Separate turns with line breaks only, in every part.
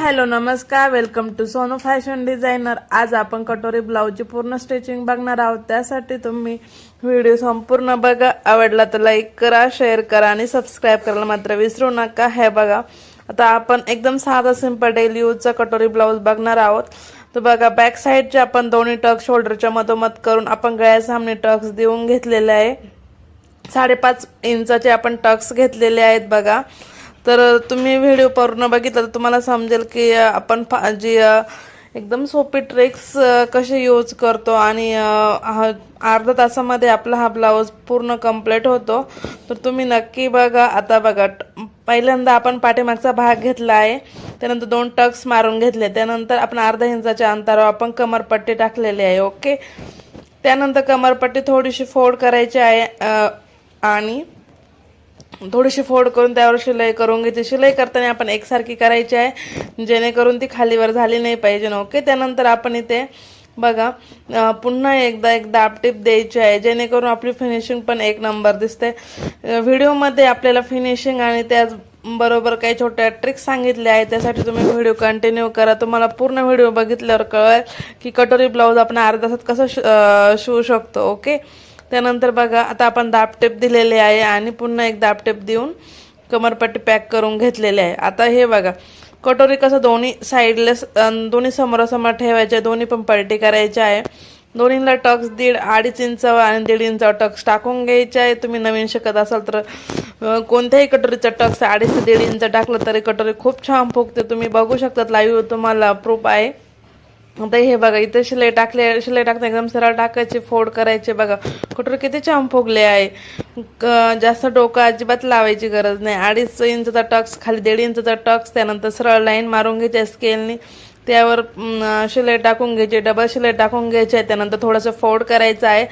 Hello नमस्कार. Welcome to Sonu fashion designer आज आपण कटोरी ब्लाऊजची पूर्ण स्टिचिंग बघणार आहोत. त्यासाठी तुम्ही व्हिडिओ संपूर्ण बघा. आवडला तर लाईक करा शेअर करा आणि सबस्क्राईब करायला मात्र विसरू नका. हे बघा. आता आपण एकदम साधा सिंपल डेली यूजचा कटोरी ब्लाऊज बघणार आहोत. तर बघा बॅक साईडचे आपण दोन्ही टक्स शोल्डरच्या मधोमध करून आपण गळ्या सामने टक्स देऊन घेतलेले आहे. साडेपाच इंचाचे आपण टक्स घेतलेले आहेत बघा. तर तुम्ही व्हिडिओ पूर्ण बघितला तर तुम्हाला समजेल की आपण फा जी एकदम सोपी ट्रिक्स कसे यूज करतो आणि हा अर्धा तासामध्ये आपला हा ब्लाऊज पूर्ण कंप्लीट होतो. तर तुम्ही नक्की बघा आता बघा ट- पहिल्यांदा आपण पाठीमागचा भाग घेतला आहे त्यानंतर दोन टक्स मारून घेतले त्यानंतर आपण अर्धा इंचाच्या अंतरावर आपण कमरपट्टी टाकलेली आहे ओके त्यानंतर कमरपट्टी थोडीशी फोड करायची आहे आणि थोडीशी फोड करून त्यावर शिलाई करून घ्यायची शिलाई करताना आपण एकसारखी करायची आहे. जेणेकरून ती खालीवर झाली नाही पाहिजे ना ओके? त्यानंतर आपण इथे बघा पुन्हा एकदा एक दाबटीप द्यायची आहे. जेणेकरून आपली फिनिशिंग पण एक नंबर दिसते. व्हिडिओमध्ये आपल्याला फिनिशिंग आणि त्याच बरोबर काही छोट्या ट्रिक्स सांगितल्या आहेत. त्यासाठी तुम्ही व्हिडिओ कंटिन्यू करा. तुम्हाला पूर्ण व्हिडिओ बघितल्यावर कळेल की कटोरी ब्लाऊज आपण अर्धा तासात कसं शिवू शकतो ओके? त्यानंतर बघा आता आपण दाबटेप दिलेले आहे आणि पुन्हा एक दाबटेप देऊन कमरपट्टी पॅक करून घेतलेले आहे. आता हे बघा कटोरी कसं दोन्ही साईडला दोन्ही समोरासमोर ठेवायचे दोन्ही पण पलटी करायचे आहे. दोन्हीला टक्स दीड अडीच इंच आणि दीड इंच टक्स टाकून घ्यायचे आहे. तुम्ही नवीन शिकत असाल तर कोणत्याही कटोरीचा टक्स अडीच ते दीड इंच टाकलं तरी कटोरी खूप छान फुगते. तुम्ही बघू शकतात लाईव्ह तुम्हाला प्रूफ आहे. आता हे बघा इथे शिलाई टाकले शिलाई टाकता एकदम सरळ टाकायचे फोड करायचे बघा. कटोरी किती छान फुगले आहे. क- जास्त डोकं अजिबात लावायची गरज नाही. अडीच इंचचा टक्स खाली दीड इंचचा टक्स त्यानंतर सरळ लाईन मारून घ्यायची स्केलनी. त्यावर शिलाई टाकून घ्यायची डबल शिलाई टाकून घ्यायची आहे. त्यानंतर थोडंसं फोल्ड करायचं आहे.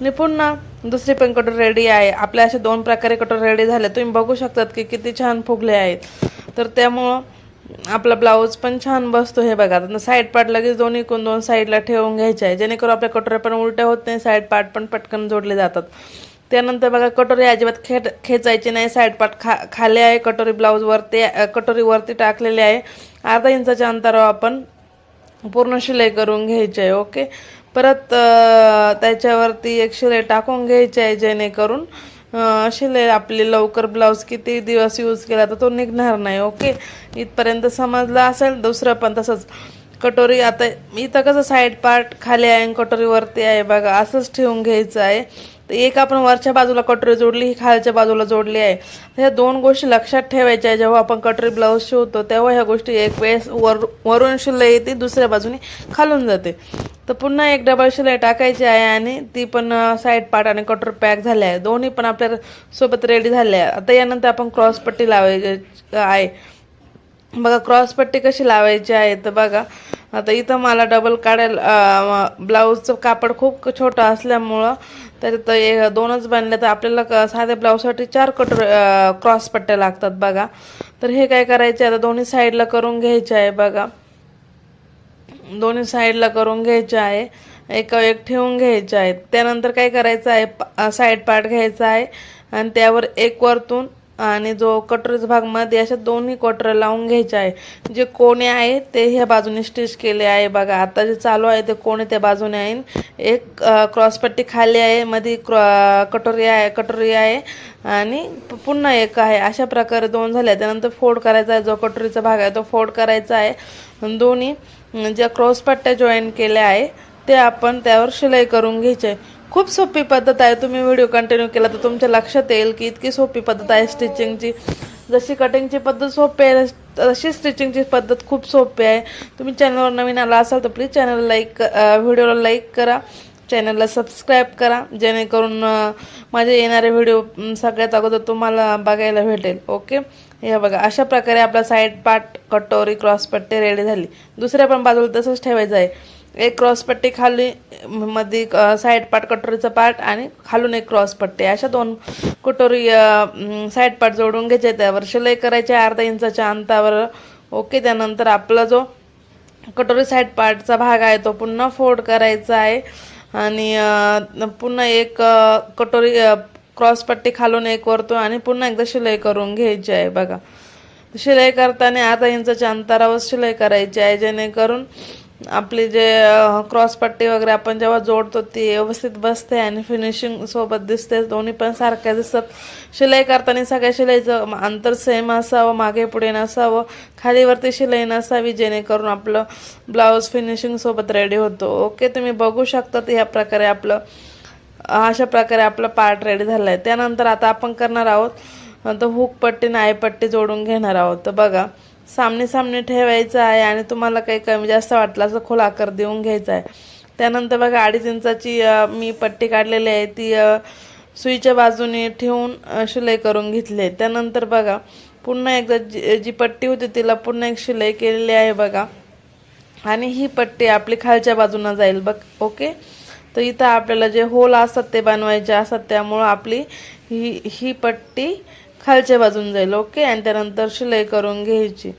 आणि पुन्हा दुसरी पण कटोर रेडी आहे. आपल्या अशा दोन प्रकारे कटोर रेडी झाले. तुम्ही बघू शकतात की किती छान फुगले आहेत. तर त्यामुळं आपला ब्लाऊज पण छान बसतो हे बघा. आता साईड पार्ट लगेच दोन्ही कोण दोन साईडला ठेवून घ्यायचे आहे. जेणेकरून आपल्या कटोऱ्या पण उलट्या होत नाही साईड पार्ट पण पटकन जोडले जातात. त्यानंतर बघा कटोरी अजिबात खे खेचायची नाही. साईड पार्ट खा खाली आहे कटोरी ब्लाऊजवरती कटोरीवरती टाकलेले टाकलेली आहे. अर्धा इंचाच्या अंतरावर आपण पूर्ण शिलाई करून घ्यायची आहे ओके? परत त्याच्यावरती एक शिलाई टाकून घ्यायची आहे जेणेकरून अ, आपले लवकर ब्लाऊज किती दिवस यूज केला तर तो निघणार नाही ओके इथपर्यंत समजलं असेल दुसरं पण तसंच. कटोरी आता इथं कसं साईड पार्ट खाली आहे कटोरीवरती कटोरी वरती आहे बघा असंच ठेवून घ्यायचं आहे. तर एक आपण वरच्या बाजूला कटोरी जोडली ही खालच्या बाजूला जोडली आहे. तर ह्या दोन गोष्टी लक्षात ठेवायच्या आहे. जेव्हा आपण कटोरी ब्लाऊज शिवतो तेव्हा ह्या गोष्टी एक वेळेस वर वरून शिलाई येते दुसऱ्या बाजूने खालून जाते. तर पुन्हा एक डबल शिलाई टाकायची आहे आणि ती पण साईड पार्ट आणि कटोर पॅक झाले आहे. दोन्ही पण आपल्यासोबत रेडी झाले आहे. आता यानंतर आपण क्रॉस पट्टी लावायची आहे. बघा क्रॉस पट्टी कशी लावायची आहे तर बघा. आता इथं मला डबल काढायला ब्लाऊजचं कापड खूप छोटं असल्यामुळं तर दोनच बनले तर आपल्याला क- साध्या ब्लाऊजसाठी चार कट क्रॉस पट्ट्या लागतात बघा. तर हे काय करायचे आता दोन्ही साईडला करून घ्यायचे आहे बघा. दोन्ही साईडला करून घ्यायचे आहे. एक एक ठेवून घ्यायचे आहेत. त्यानंतर काय करायचं आहे साईड पार्ट घ्यायचा आहे. आणि त्यावर एक वरतून आणि जो कटोरीचा भागमध्ये अशा दोन्ही कटोऱ्या लावून घ्यायचे आहे. जे कोणे आहे ते ह्या बाजूने स्टिच केले आहे बघा. आता जे चालू आहे ते कोणे त्या बाजूने आहे. एक क्रॉसपट्टी खाली आहे मध्ये क्रॉ कटोरी आहे कटोरी आहे आणि पुन्हा एक आहे. अशा प्रकारे दोन झाले. त्यानंतर फोड करायचा आहे जो कटोरीचा भाग आहे तो फोड करायचा आहे. दोन्ही ज्या क्रॉस पट्ट्या जॉईन केल्या आहे ते आपण त्यावर शिलाई करून घ्यायचे. खूप सोपी पद्धत आहे. तुम्ही व्हिडिओ कंटिन्यू केला तर तुमच्या लक्षात येईल की इतकी सोपी पद्धत आहे स्टिचिंगची जशी कटिंगची पद्धत सोपी आहे तशी स्टिचिंगची पद्धत खूप सोपी आहे. तुम्ही चॅनलवर नवीन आला असाल तर प्लीज चॅनलला लाईक व्हिडिओला लाईक करा. चॅनलला सबस्क्राईब करा जेणेकरून माझे येणारे व्हिडिओ सगळ्यात अगोदर तुम्हाला बघायला भेटेल. ओके हे बघा अशा प्रकारे आपला साईड पार्ट कटोरी क्रॉस पट्टी रेडी झाली. दुसऱ्या पण बाजूला तसंच ठेवायचं आहे. एक क्रॉस पट्टी खाली मध्ये साईड पार्ट कटोरीचा पार्ट आणि खालून एक क्रॉस पट्टी. अशा दोन कटोरी साईड पार्ट जोडून घ्यायचे. त्यावर शिलाई करायची आहे अर्धा इंचाच्या अंतावर ओके त्यानंतर आपला जो कटोरी साईड पार्टचा भाग आहे तो पुन्हा फोल्ड करायचा आहे. आणि पुन्हा एक कटोरी क्रॉस पट्टी खालून एक वरतो आणि पुन्हा एकदा शिलाई करून घ्यायची आहे. बघा. शिलाई करताना आता इंचाच्या अंतरावर शिलाई करायची आहे जेणेकरून आपली जे क्रॉसपट्टी वगैरे आपण जेव्हा जोडतो ती व्यवस्थित बसते आणि फिनिशिंग सोबत दिसते. दोन्ही पण सारख्या दिसतात. शिलाई करताना सगळ्या शिलाईचं अंतर सेम असावं मागे पुढे नसावं. खालीवरती शिलाई नसावी जेणेकरून आपलं ब्लाऊज फिनिशिंग सोबत रेडी होतो. ओके तुम्ही बघू शकता ह्या प्रकारे आपलं अशा प्रकारे आपला पार्ट रेडी झाला आहे त्यानंतर आता आपण करणार आहोत तर हुक पट्टी नाय जोडून घेणार आहोत. तर बघा सामने सामने ठेवायचं आहे आणि तुम्हाला काही कमी जास्त वाटलं असं खोल आकार देऊन घ्यायचा आहे. त्यानंतर बघा अडीच इंचाची मी पट्टी काढलेली आहे. ती सुईच्या बाजूने ठेवून शिलाई करून घेतली आहे. त्यानंतर बघा पुन्हा एकदा जी जी पट्टी होती तिला पुन्हा एक शिलाई केलेली आहे बघा. आणि ही पट्टी आपली खालच्या बाजूनं जाईल बघ ओके? तर इथं आपल्याला जे होल असतात ते बनवायचे असतात. त्यामुळं आपली ही ही पट्टी खालच्या बाजून जाईल. ओके आणि त्यानंतर शिलाई करून घ्यायची.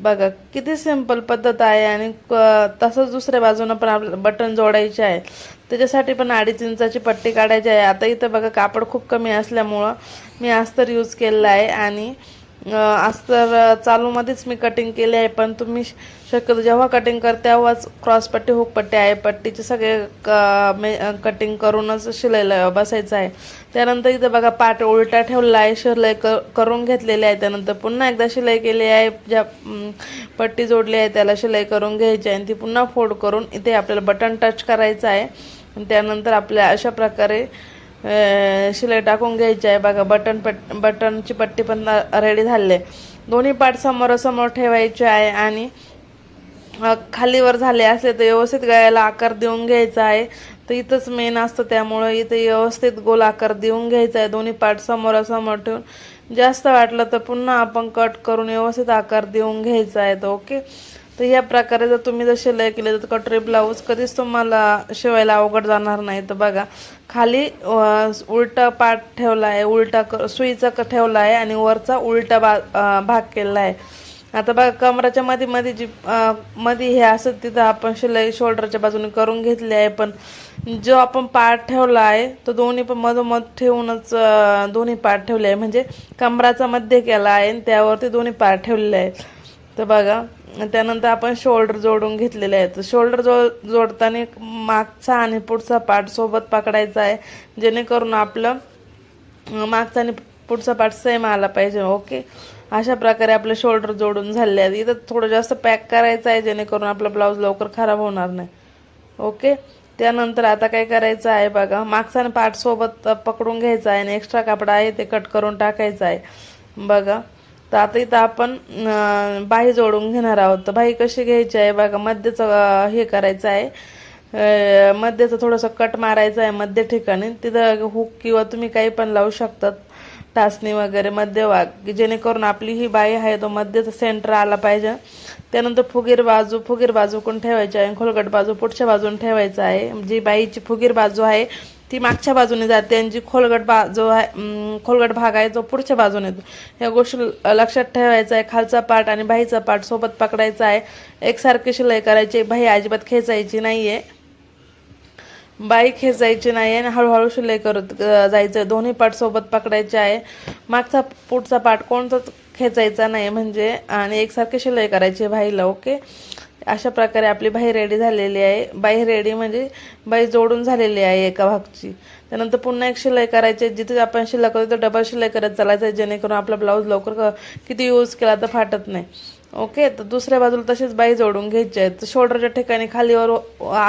बघा किती सिंपल पद्धत आहे आणि क- तसंच दुसऱ्या बाजूनं पण आपलं बटन जोडायचे आहे. त्याच्यासाठी पण अडीच इंचाची पट्टी काढायची आहे. आता इथं बघा कापड खूप कमी असल्यामुळं मी अस्तर यूज केलेलं आहे. आणि आज तर चालूमध्येच मी कटिंग केली आहे पण तुम्ही शक्यतो जेव्हा कटिंग करते तेव्हाच क्रॉस पट्टी हुक पट्टी आहे पट्टीचे सगळे क- मे कटिंग करूनच शिलायला बसायचं आहे. त्यानंतर इथं बघा पाट उलटा ठेवलेला आहे शिलाई क करून घेतलेली आहे. त्यानंतर पुन्हा एकदा शिलाई केली आहे ज्या पट्टी जोडली आहे त्याला शिलाई करून घ्यायची आहे. आणि ती पुन्हा फोल्ड करून इथे आपल्याला बटन टच करायचं आहे. आणि त्यानंतर आपल्या अशा प्रकारे शिलाई टाकून घ्यायची आहे बघा बटन पट बटनची पट्टी पण रेडी झाली आहे. दोन्ही पार्ट समोरासमोर ठेवायचे आहे आणि खालीवर झाले असले तर व्यवस्थित गळ्याला आकार देऊन घ्यायचा आहे. तर इथंच मेन असतं त्यामुळं इथे व्यवस्थित गोल आकार देऊन घ्यायचा आहे. दोन्ही पार्ट समोरासमोर ठेवून जास्त वाटलं तर पुन्हा आपण कट करून व्यवस्थित आकार देऊन घ्यायचा आहे. तर ओके तर या प्रकारे जर तुम्ही जर शिलाई केली तर कटोरी ब्लाऊज कधीच तुम्हाला शिवायला अवघड जाणार नाही. तर बघा खाली उलटा पार्ट ठेवला आहे उलटा क सुईचा क ठेवला आहे आणि वरचा उलटा बा भाग केला आहे आता बघा कमराच्या मध्ये मध्ये जी मध्ये हे असं तिथं आपण शिलाई शोल्डरच्या बाजूने करून घेतली आहे. पण जो आपण पाठ ठेवला आहे तो दोन्ही पण मधोमध ठेवूनच दोन्ही पाठ ठेवले आहे. म्हणजे कमराचा मध्य केला आहे आणि त्यावरती दोन्ही पाठ ठेवलेले आहेत. तर बघा त्यानंतर आपण शोल्डर जोडून घेतलेले आहेत. शोल्डर जो जोडताना मागचा आणि पुढचा पार्ट सोबत पकडायचा आहे. जेणेकरून आपलं मागचा आणि पुढचा पार्ट सेम आला पाहिजे ओके अशा प्रकारे आपलं शोल्डर जोडून झाले आहेत. इथं थोडं जास्त पॅक करायचं आहे जेणेकरून आपला ब्लाऊज लवकर खराब होणार नाही ओके त्यानंतर आता काय करायचं आहे बघा मागचा आणि पार्ट सोबत पकडून घ्यायचा आहे आणि एक्स्ट्रा कापड आहे ते कट करून टाकायचं आहे. बघा तर आता इथं आपण बाई बाही जोडून घेणार आहोत. तर बाही कशी घ्यायची आहे? बघा मध्यचं हे करायचं आहे. मध्यचं थोडंसं कट मारायचं आहे मध्य ठिकाणी. तिथं हुक किंवा तुम्ही काही पण लावू शकतात. टाचणी वगैरे मध्यभाग की जेणेकरून आपली ही बाई आहे तो मध्यचा सेंटर आला पाहिजे. त्यानंतर फुगीर बाजू फुगीर बाजू कोण ठेवायची आहे? खोलगट बाजू पुढच्या बाजून ठेवायचं आहे. जी बाईची फुगीर बाजू आहे ती मागच्या बाजूने जाते आणि जी खोलगट बा जो आहे खोलगट भाग आहे जो पुढच्या बाजूने येतो. या गोष्टी ल- लक्षात ठेवायचा आहे. खालचा पार्ट आणि बाईचा पार्ट सोबत पकडायचा आहे. एकसारखी शिलाई करायची बाई अजिबात खेचायची नाही आहे बाई खेचायची नाही आणि हळूहळू शिलाई करत जायचं दोन्ही पार्ट सोबत पकडायचे आहे. मागचा पुढचा पार्ट कोणताच खेचायचा नाही. म्हणजे आणि एकसारखी शिलाई करायची आहे बाईला ओके? अशा प्रकारे आपली बाई रेडी झालेली आहे. बाई रेडी म्हणजे बाई जोडून झालेली आहे एका भागची. त्यानंतर पुन्हा एक शिलाई करायची आहे. जिथे आपण शिलाई करतो तिथे डबल शिलाई करत चालायचं आहे. जेणेकरून आपला ब्लाऊज लवकर क- किती यूज केला तर फाटत नाही. ओके तर दुसऱ्या बाजूला तशीच बाई जोडून घ्यायची आहे. तर शोल्डरच्या ठिकाणी खालीवर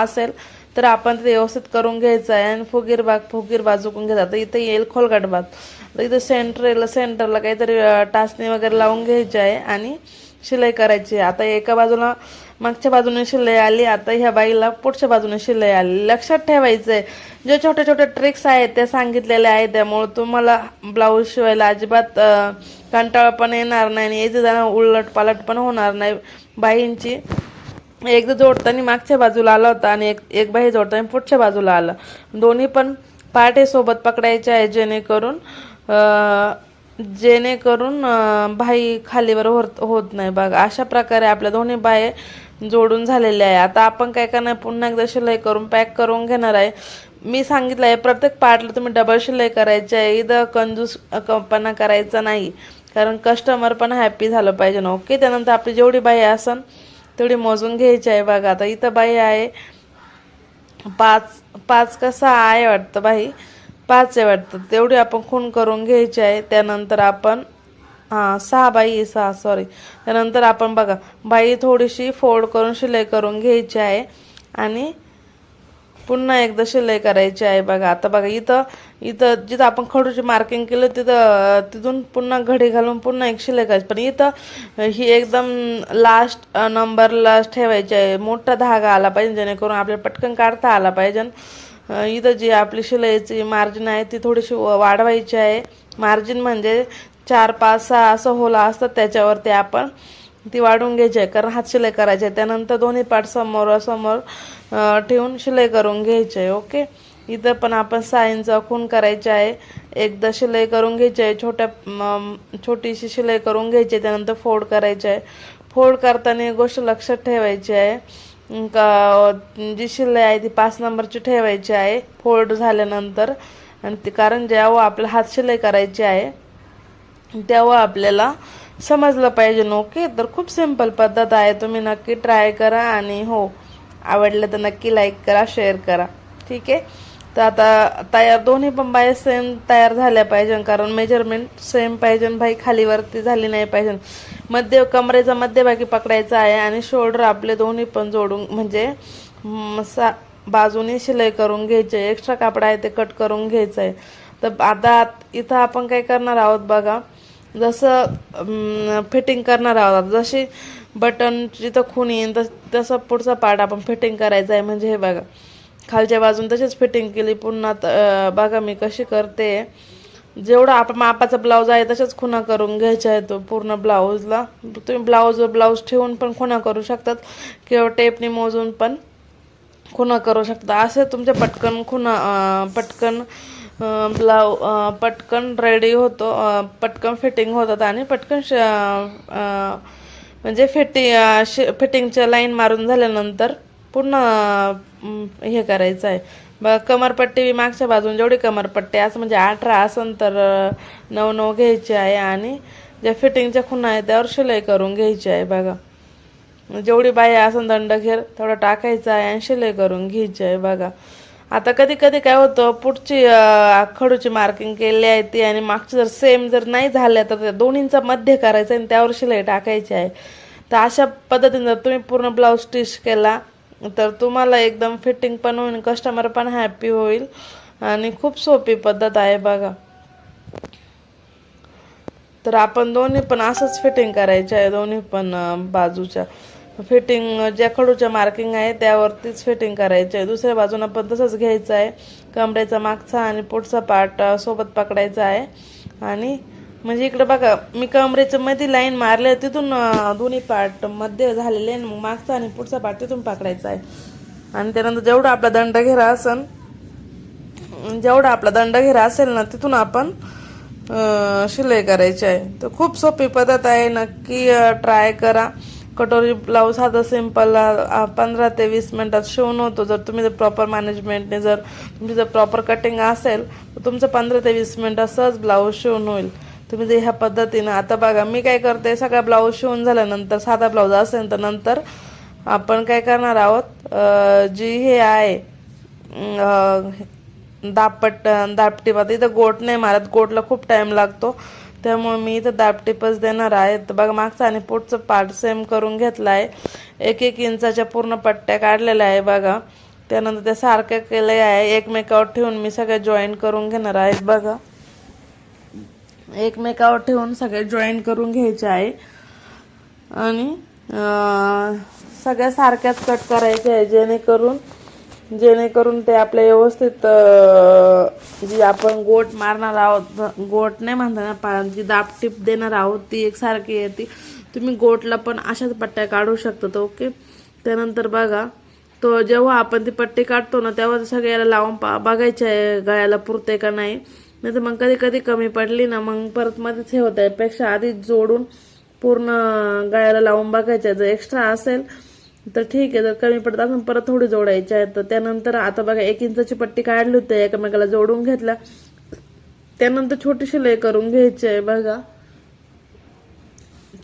असेल तर आपण ते व्यवस्थित करून घ्यायचं आहे. आणि फुगीर भाग फुगीर बाजूकून घ्यायचा तर इथं येईल खोलगट भाग तर इथं सेंटरला सेंटरला काहीतरी टाचणी वगैरे लावून घ्यायची आहे आणि शिलाई करायची आहे. आता एका बाजूला मागच्या बाजूने शिलाई आली आता ह्या बाईला पुढच्या बाजूने शिलाई आली. लक्षात ठेवायचं आहे जे छोटे छोटे ट्रिक्स आहेत त्या सांगितलेल्या आहेत त्यामुळे तुम्हाला ब्लाऊज शिवायला अजिबात कंटाळा पण येणार नाही आणि याचे जण उलट पालट पण होणार नाही. बाईंची एकदा जोडताना मागच्या बाजूला आला होता आणि एक एक बाही जोडताना पुढच्या बाजूला आला. दोन्ही पण पाटे सोबत पकडायचे आहे जेणेकरून जेणेकरून भाई खालीवर होत होत नाही. बघा अशा प्रकारे आपल्या दोन्ही बाहे जोडून झालेले आहे. आता आपण काय करणार? पुन्हा एकदा शिलाई करून पॅक करून घेणार आहे. मी सांगितलं आहे प्रत्येक पार्टला तुम्ही डबल शिलाई करायची आहे. इथं कंजूस कंपना करायचा नाही. कारण कस्टमर पण हॅपी झालं पाहिजे ना. ओके त्यानंतर आपली जेवढी बाई असन तेवढी मोजून घ्यायची आहे बघा. आता इथं बाई आहे. पाच पाच का सहा आहे वाटतं बाई. पाच आहे वाटतं. तेवढी आपण खून करून घ्यायची आहे. त्यानंतर आपण हां सहा बाई सहा सॉरी त्यानंतर आपण बघा बाई थोडीशी फोल्ड करून शिलाई करून घ्यायची आहे आणि पुन्हा एकदा शिलाई करायची आहे बघा. आता बघा इथं इथं जिथं आपण खडूची मार्किंग केलं तिथं तिथून पुन्हा घडी घालून पुन्हा एक शिलाई करायची. पण इथं ही एकदम लास्ट नंबरला ठेवायची आहे. मोठा धागा आला पाहिजे जेणेकरून आपल्याला पटकन काढता आला पाहिजे. इथं जी आपली शिलाईची मार्जिन आहे ती थोडीशी व- वाढवायची आहे. मार्जिन म्हणजे चार पाच सहा असं होला असतं त्याच्यावरती आपण ती वाढवून घ्यायची आहे. कारण हात शिलाई करायची आहे. त्यानंतर दोन्ही पाठ समोर समोर ठेवून शिलाई करून घ्यायची आहे. ओके? इथं पण आपण सहा इंच खून करायचे आहे. एकदा शिलाई करून घ्यायची आहे. छोट्या छोटीशी शिलाई करून घ्यायची आहे. त्यानंतर फोड करायचे आहे. फोड करताना एक गोष्ट लक्षात ठेवायची आहे. का जी शिलाई आहे ती पाच नंबरची ठेवायची आहे. फोल्ड झाल्यानंतर. आणि ती कारण जेव्हा आपल्याला हात शिलाई करायची आहे. तेव्हा आपल्याला समजलं पाहिजे ओके? तर खूप सिंपल पद्धत आहे. तुम्ही नक्की ट्राय करा आणि हो आवडलं तर नक्की लाईक करा शेअर करा. ठीक आहे? तर आता तयार दोन्ही पण बाय सेम तयार झाल्या पाहिजे कारण मेजरमेंट सेम पाहिजे भाई खालीवरती झाली नाही पाहिजे. मध्य कमरेचा मध्यभागी पकडायचा आहे आणि शोल्डर आपले दोन्ही पण जोडून म्हणजे सा बाजूनी शिलाई करून घ्यायचे एक्स्ट्रा कापड आहे ते कट करून घ्यायचं आहे. तर आता इथं आपण काय करणार आहोत बघा. जसं फिटिंग करणार आहोत. जशी बटन जिथं खून येईन तस तसं पुढचा पार्ट आपण फिटिंग करायचा आहे. म्हणजे हे बघा खालच्या बाजून तशीच फिटिंग केली. पुन्हा बघा मी कशी करते. जेवढा आपण मापाचा ब्लाऊज आहे तशाच खुणा करून घ्यायच्या आहे तो पूर्ण ब्लाऊजला तुम्ही ब्लाऊज ब्लाऊज ठेवून पण खुणा करू शकतात. किंवा टेपने मोजून पण खुणा करू शकता असे तुमचे पटकन खुणा पटकन ब्लाउ पटकन रेडी होतो पटकन फिटिंग होतात आणि पटकन श म्हणजे फिटिंग फिटिंगच्या लाईन मारून झाल्यानंतर पुन्हा हे करायचं आहे. ब कमरपट्टी मागच्या बाजून जेवढी कमरपट्टी असं म्हणजे अठरा आसन तर नऊ नऊ घ्यायची आहे आणि ज्या फिटिंगच्या खुणा आहे त्यावर शिलाई करून घ्यायची आहे बघा. जेवढी बाया असं दंडखेर तेवढं टाकायचं आहे आणि शिलाई करून घ्यायची आहे बघा. आता कधी कधी काय होतं पुढची खडूची मार्किंग केली आहे ती आणि मागची जर सेम जर नाही झाल्या तर त्या दोन्हींचा मध्य करायचं आणि त्यावर शिलाई टाकायची आहे. तर अशा पद्धतीने जर तुम्ही पूर्ण ब्लाऊज स्टिच केला तर तुम्हाला एकदम फिटिंग पण होईल कस्टमर पण हॅपी होईल आणि खूप सोपी पद्धत आहे बघा. तर आपण दोन्ही पण असंच फिटिंग करायची आहे दोन्ही पण बाजूच्या. फिटिंग ज्या खडूच्या मार्किंग आहे त्यावरतीच फिटिंग करायचं आहे. दुसऱ्या बाजूनं पण तसंच घ्यायचं आहे. कमरेचा मागचा आणि पुढचा पार्ट सोबत पकडायचा आहे. आणि म्हणजे इकडं बघा मी कमरेच्या मध्ये लाईन मारले तिथून दोन्ही पार्टमध्ये झालेले आहे. मग मागचा आणि पुढचा पार्ट तिथून पकडायचा आहे. आणि त्यानंतर जेवढा आपला दंड घेरा असन जेवढा आपला दंड घेरा असेल ना तिथून आपण शिलाई करायची आहे. तर खूप सोपी पद्धत आहे. नक्की ट्राय करा. कटोरी ब्लाऊज साधा सिंपल पंधरा ते वीस मिनटात शिवून होतो. जर तुम्ही जर प्रॉपर मॅनेजमेंटने जर तुमची जर प्रॉपर कटिंग असेल तर तुमचं पंधरा ते वीस मिनटात सहज ब्लाऊज शिवून होईल. तुम्ही जर ह्या पद्धतीनं आता बघा मी काय करते सगळा ब्लाऊज शिवून झाल्यानंतर साधा ब्लाऊज असेल तर नंतर आपण काय करणार आहोत जी हे आहे दापट दापटीपात इथं गोट नाही मारत गोटला खूप टाईम लागतो. त्यामुळे मी इथं दापटीपच देणार आहे. तर बघा मागचा आणि पुढचं पार्ट सेम करून घेतला आहे एक एक इंचाच्या पूर्ण पट्ट्या काढलेल्या आहे बघा. त्यानंतर त्या सारख्या केलं आहे. एकमेकावर ठेवून मी सगळे जॉईन करून घेणार आहेत बघा. एकमेकावर ठेवून सगळे जॉईन करून घ्यायचे आहे. आणि सगळ्या सारख्याच कट करायच्या आहे जेणेकरून जेणेकरून ते आपल्या व्यवस्थित जी आपण गोट मारणार आहोत गोट नाही म्हणता पा जी दापटीप देणार आहोत ती एकसारखी येते तुम्ही गोटला पण अशाच पट्ट्या काढू शकतात ओके? त्यानंतर बघा तो जेव्हा आपण ती पट्टी काढतो ना तेव्हा सगळ्याला लावून पा बघायचं आहे गळ्याला पुरते का नाही. नाही तर मग कधी कधी कमी पडली ना मग परत मध्येच हे होत आहे. पेक्षा आधीच जोडून पूर्ण गळ्याला लावून बघायचं जर एक्स्ट्रा असेल तर ठीक आहे जर कमी पडत असून परत थोडी जोडायची आहे तर त्यानंतर आता बघा एक इंचाची पट्टी काढली होती एकमेकाला जोडून घेतला. त्यानंतर छोटी शिलाई करून घ्यायची आहे बघा.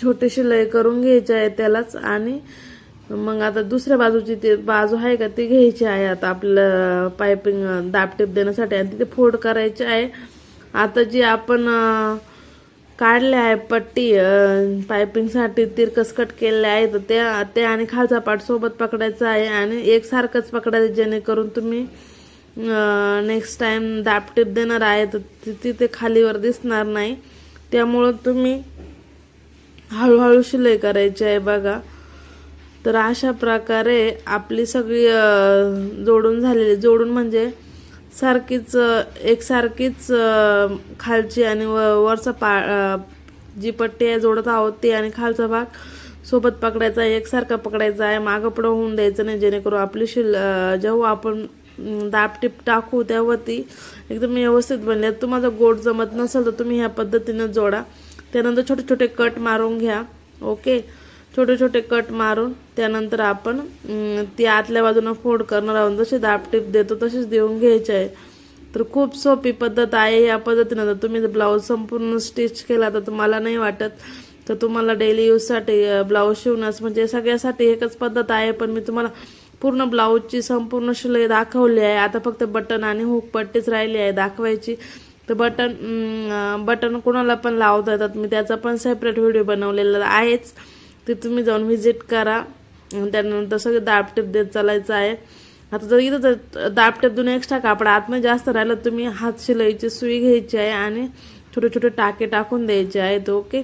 छोटी शिलाई करून घ्यायची आहे त्यालाच आणि मग आता दुसऱ्या बाजूची ती बाजू आहे का ती घ्यायची आहे आता आपलं पायपिंग दाबटेप देण्यासाठी आणि तिथे फोड करायची आहे. आता जी आपण काढल्या काढले आहे पट्टी पायपिंगसाठी तिरकस कट केलेले आहे तर त्या ते आणि खालचा पाठ सोबत पकडायचा आहे आणि एकसारखंच पकडायचं जेणेकरून तुम्ही नेक्स्ट टाईम दाबटेप देणार आहे तर तिथे खालीवर दिसणार नाही. त्यामुळं तुम्ही हळूहळू शिलाई करायची आहे बघा. तर अशा प्रकारे आपली सगळी जोडून झालेली जोडून म्हणजे सारखीच एकसारखीच खालची आणि व- वरचा पा जी पट्टी आहे जोडत आहोत ती आणि खालचा भाग सोबत पकडायचा आहे एकसारखा पकडायचा आहे. मागं पुढं होऊन द्यायचं नाही जेणेकरून आपली शिल जेव्हा आपण दाबटीप टाकू तेव्हा ती एकदम व्यवस्थित बनली. तुम्हाला गोड जमत नसेल तर तुम्ही ह्या पद्धतीनं जोडा. त्यानंतर छोटे छोटे कट मारून घ्या. ओके? छोटे छोटे कट मारून त्यानंतर आपण ती आतल्या बाजूनं फोड करणार आहोत. जशी दापटीप देतो तशीच देऊन घ्यायची आहे. तर खूप सोपी पद्धत आहे या पद्धतीनं. जर तुम्ही ब्लाऊज संपूर्ण स्टिच केला तर तुम्हाला नाही वाटत. तर तुम्हाला डेली यूजसाठी ब्लाऊज शिवण्यास म्हणजे सगळ्यासाठी एकच पद्धत आहे. पण मी तुम्हाला पूर्ण ब्लाऊजची संपूर्ण शिलाई दाखवली आहे. आता फक्त बटन आणि हुक पट्टीच राहिली आहे दाखवायची. तर बटन बटन कोणाला पण लावता येतात. मी त्याचा पण सेपरेट व्हिडिओ बनवलेला आहेच. ते तुम्ही जाऊन व्हिजिट करा. त्यानंतर सगळं दाबटेप देत चालायचं आहे. आता जर इथं जर दाबटेप देऊन एक्स्ट्रा कापड आतमध्ये जास्त राहिलं तुम्ही हात शिलाईची सुई घ्यायची आहे आणि छोटे छोटे टाके टाकून द्यायचे आहेत ओके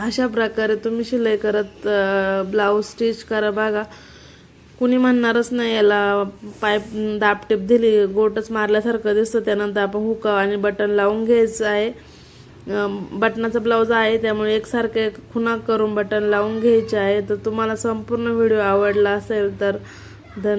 अशा प्रकारे तुम्ही शिलाई करत ब्लाऊज स्टिच करा बघा. कुणी म्हणणारच नाही याला पाईप दाबटेप दिली गोटच मारल्यासारखं दिसतं. त्यानंतर आपण हुक आणि बटन लावून घ्यायचं आहे. बटनाचा ब्लाऊज आहे त्यामुळे एकसारखे खुणा करून बटन लावून घ्यायचे आहे. तर तुम्हाला संपूर्ण व्हिडिओ आवडला असेल तर धन